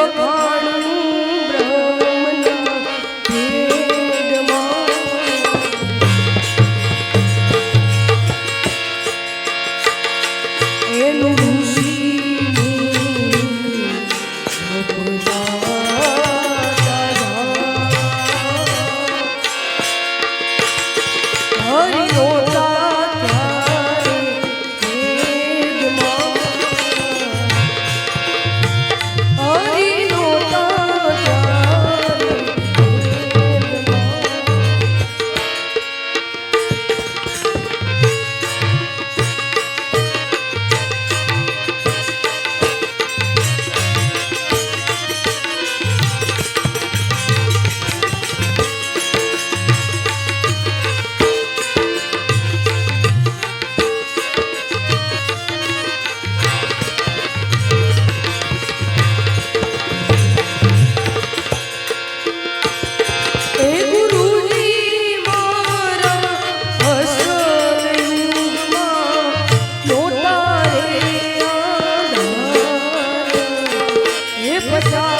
কথা What's up?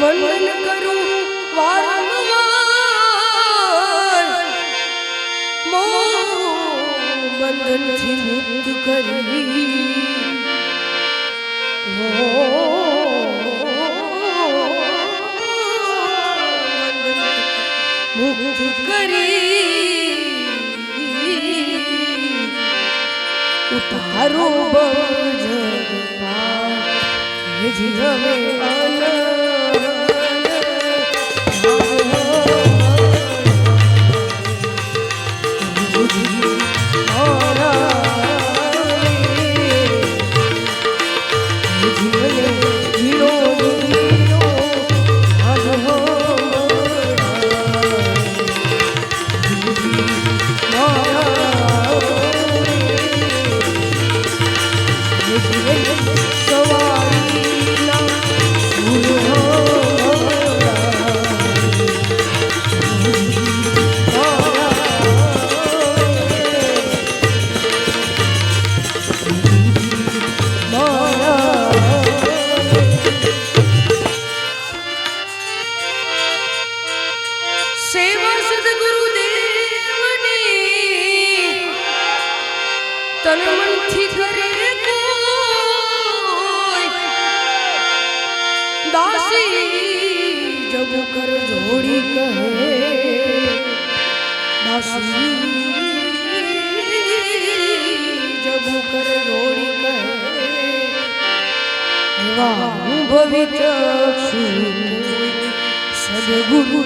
વંદન કરું વારંવાર બંધનથી મુક્ત કરી મુક્ત કરી ઉતારો બજગપાલ હે જીવે અન કર રોડી કહે એવા અનુભવી ચક્ષુ. સદગુરુ